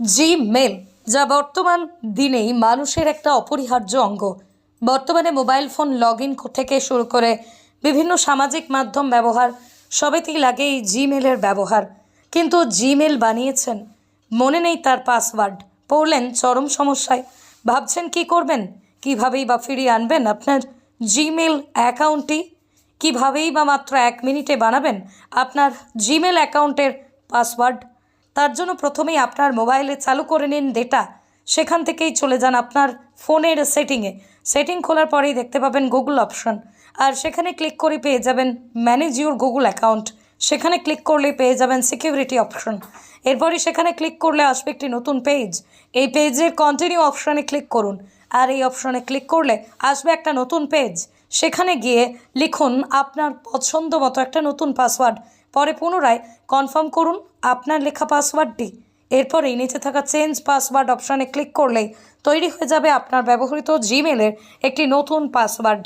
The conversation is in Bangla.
জিমেল যা বর্তমান দিনেই মানুষের একটা অপরিহার্য অঙ্গ। বর্তমানে মোবাইল ফোন লগ ইন থেকে শুরু করে বিভিন্ন সামাজিক মাধ্যম ব্যবহার, সবেতেই লাগে এই জিমেলের ব্যবহার। কিন্তু জিমেল বানিয়েছেন, মনে নেই তার পাসওয়ার্ড পড়লেন চরম সমস্যায়। ভাবছেন কি করবেন? কিভাবেই বা ফিরিয়ে আনবেন আপনার জিমেল অ্যাকাউন্টটি? কিভাবেই বা মাত্র এক মিনিটে বানাবেন আপনার জিমেল অ্যাকাউন্টের পাসওয়ার্ড তার জন্য প্রথমেই আপনার মোবাইলে চালু করে নিন ডেটা সেখান থেকেই চলে যান আপনার ফোনের সেটিংয়ে সেটিং খোলার পরেই দেখতে পাবেন গুগল অপশন আর সেখানে ক্লিক করে পেয়ে যাবেন ম্যানেজ ইউর গুগল অ্যাকাউন্ট সেখানে ক্লিক করলেই পেয়ে যাবেন সিকিউরিটি অপশন এরপরই সেখানে ক্লিক করলে আসবে একটি নতুন পেজ এই পেজের কন্টিনিউ অপশনে ক্লিক করুন। আর এই অপশনে ক্লিক করলে আসবে একটা নতুন পেজ সেখানে গিয়ে লিখুন আপনার পছন্দ মতো একটা নতুন পাসওয়ার্ড পরে পুনরায় কনফার্ম করুন আপনার লেখা পাসওয়ার্ডটি। এরপরেই নিচে থাকা চেঞ্জ পাসওয়ার্ড অপশানে ক্লিক করলেই তৈরি হয়ে যাবে আপনার ব্যবহৃত জিমেলের একটি নতুন পাসওয়ার্ড।